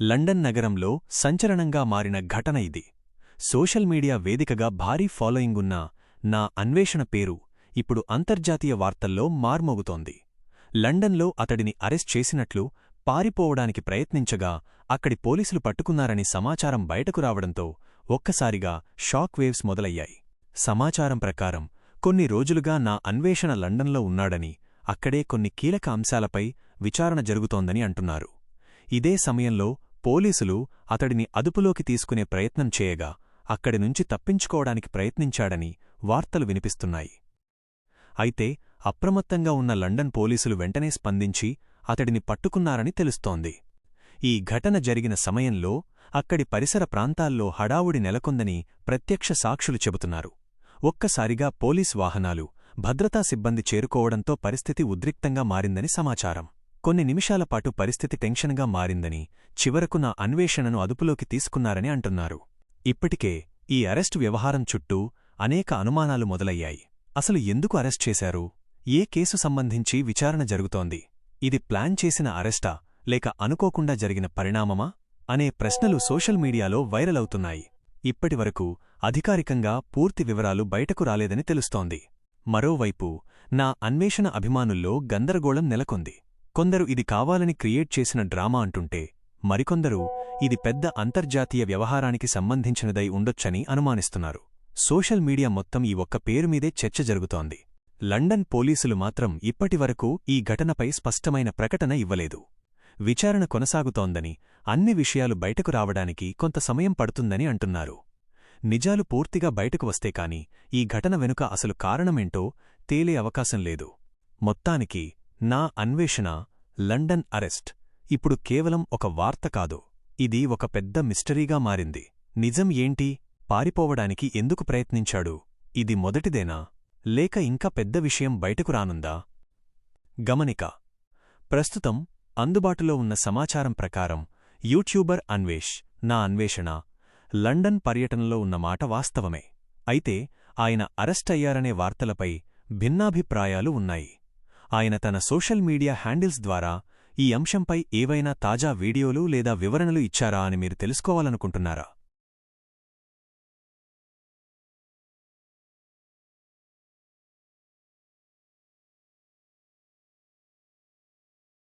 London నగరంలో సంచలనంగా మారిన ఘటన ఇది. సోషల్ మీడియా వేదికగా భారీ ఫాలోయింగున్న నా అన్వేషణ పేరు ఇప్పుడు అంతర్జాతీయ వార్తల్లో మార్మోగుతోంది. లండన్లో అతడిని అరెస్ట్ చేసినట్లు పారిపోవడానికి ప్రయత్నించగా అక్కడి పోలీసులు పట్టుకున్నారని సమాచారం బయటకు రావడంతో ఒక్కసారిగా షాక్ వేవ్స్ మొదలయ్యాయి. సమాచారం ప్రకారం కొన్ని రోజులుగా నా అన్వేషణ లండన్లో ఉన్నాడని అక్కడే కొన్ని కీలక అంశాలపై విచారణ జరుగుతోందని అంటున్నారు. ఇదే సమయంలో పోలీసులు అతడిని అదుపులోకి తీసుకునే ప్రయత్నం చేయగా అక్కడి నుంచి తప్పించుకోవడానికి ప్రయత్నించాడని వార్తలు వినిపిస్తున్నాయి. అయితే అప్రమత్తంగా ఉన్న లండన్ పోలీసులు వెంటనే స్పందించి అతడిని పట్టుకున్నారని తెలుస్తోంది. ఈ ఘటన జరిగిన సమయంలో అక్కడి పరిసర ప్రాంతాల్లో హడావుడి నెలకొందని ప్రత్యక్ష సాక్షులు చెబుతున్నారు. ఒక్కసారిగా పోలీస్ వాహనాలు భద్రతా సిబ్బంది చేరుకోవడంతో పరిస్థితి ఉద్రిక్తంగా మారిందని సమాచారం. కొన్ని నిమిషాలపాటు పరిస్థితి టెన్షన్గా మారిందని చివరకు నా అన్వేషణను అదుపులోకి తీసుకున్నారని అంటున్నారు. ఇప్పటికే ఈ అరెస్టు వ్యవహారం చుట్టూ అనేక అనుమానాలు మొదలయ్యాయి. అసలు ఎందుకు అరెస్ట్ చేశారు? ఏ కేసు సంబంధించి విచారణ జరుగుతోంది? ఇది ప్లాన్ చేసిన అరెస్టా? లేక అనుకోకుండా జరిగిన పరిణామమా? అనే ప్రశ్నలు సోషల్ మీడియాలో వైరల్ అవుతున్నాయి. ఇప్పటివరకు అధికారికంగా పూర్తి వివరాలు బయటకు రాలేదని తెలుస్తోంది. మరోవైపు నా అన్వేషణ అభిమానుల్లో గందరగోళం నెలకొంది. కొందరు ఇది కావాలని క్రియేట్ చేసిన డ్రామా అంటుంటే మరికొందరు ఇది పెద్ద అంతర్జాతీయ వ్యవహారానికి సంబంధించినదై ఉండొచ్చని అనుమానిస్తున్నారు. సోషల్ మీడియా మొత్తం ఈ ఒక్క పేరుమీదే చర్చ జరుగుతోంది. లండన్ పోలీసులు మాత్రం ఇప్పటివరకు ఈ ఘటనపై స్పష్టమైన ప్రకటన ఇవ్వలేదు. విచారణ కొనసాగుతోందని అన్ని విషయాలు బయటకు రావడానికి కొంత సమయం పడుతుందని అంటున్నారు. నిజాలు పూర్తిగా బయటకు వస్తే కాని ఈ ఘటన వెనుక అసలు కారణమేంటో తేలే అవకాశం లేదు. మొత్తానికి నా అన్వేషణ లండన్ అరెస్ట్. ఇప్పుడు కేవలం ఒక వార్త కాదు. ఇది ఒక పెద్ద మిస్టరీగా మారింది. నిజం ఏంటి? పారిపోవడానికి ఎందుకు ప్రయత్నించాడు? ఇది మొదటిదేనా? లేక ఇంకా పెద్ద విషయం బయటకు రానుందా? గమనిక. ప్రస్తుతం అందుబాటులో ఉన్న సమాచారం ప్రకారం యూట్యూబర్ అన్వేష్ నా అన్వేషణ లండన్ పర్యటనలో ఉన్న మాట వాస్తవమే. అయితే ఆయన అరెస్ట్ అయ్యారనే వార్తలపై భిన్నాభిప్రాయాలు ఉన్నాయి. ఆయన తన సోషల్ మీడియా హ్యాండిల్స్ ద్వారా ఈ అంశంపై ఏవైనా తాజా వీడియోలు లేదా వివరణలు ఇచ్చారా అని మీరు తెలుసుకోవాలనుకుంటున్నారా?